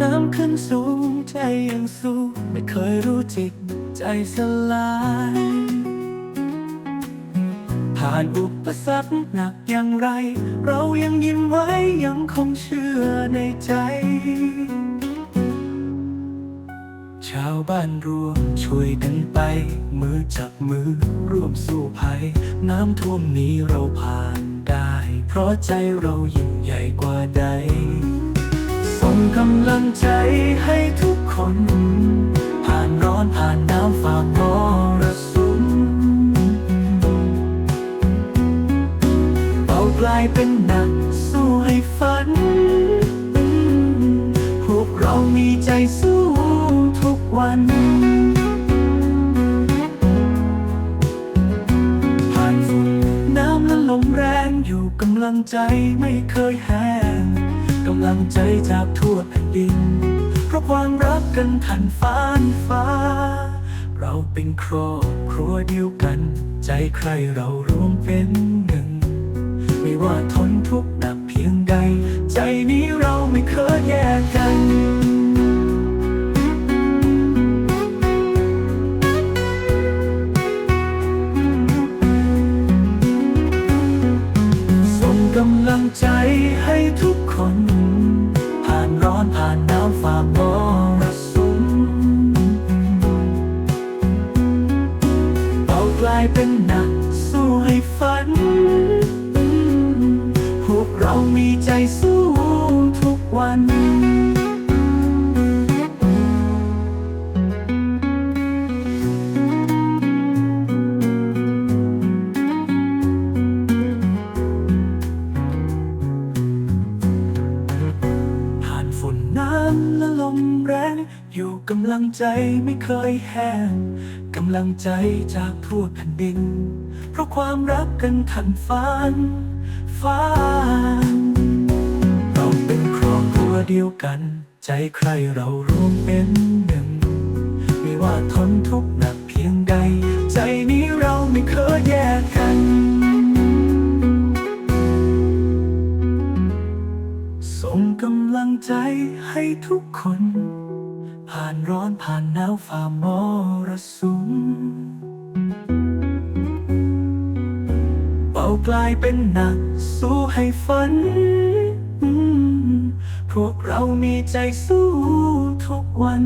น้ำขึ้นสูงใจยังสู้ ไม่เคยรู้จิตใจสลาย ผ่านอุปสรรคหนักอย่างไร เรายังยิ้มไว้ยังคงเชื่อในใจ บ้านรวมช่วยกันไป มือจับมือ ร่วมสู้ภัย น้ำท่วมนี้เราผ่านได้ เพราะใจเรายิ่งใหญ่กว่าใด ส่งกำลังใจให้ทุกคน ผ่านร้อนผ่านหนาวฝ่ามรสุมเบากลายเป็นหนักสู้ให้ฝัน วัน ผ่านฝุ่นน้ำและลมแรงอยู่กำลังใจไม่เคยแห้งกำลังใจจากทั่วแผ่นดิน เพราะความรักกันทันฟ้านฟ้า เราเป็นครอบครัวเดียวกัน ใจใครเรารวมเป็นหนึ่ง ไม่ว่าทนทุกข์หนักเพียงใด ใจนี้เราไม่เคยแยกกัน งใจให้ทุกคน ผ่านร้อนผ่านหนาวฝ่ามรสุมเบากลายเป็นหนักสู้ให้ฝัน พวกเรามีใจสู้ น้ำและลมแรง อยู่กำลังใจไม่เคยแห้งกำลังใจจากทั่วแผ่นดิน เพราะความรักกันทันฟ้านฟ้าเราเป็นครอบครัวเดียวกัน ใจใครเรารวมเป็นหนึ่ง ไม่ว่าทนทุกข์ ให้ทุกคน ผ่านร้อนผ่านหนาวฝ่ามรสุมเบากลายเป็นหนักสู้ให้ฝัน พวกเรามีใจสู้ทุกวัน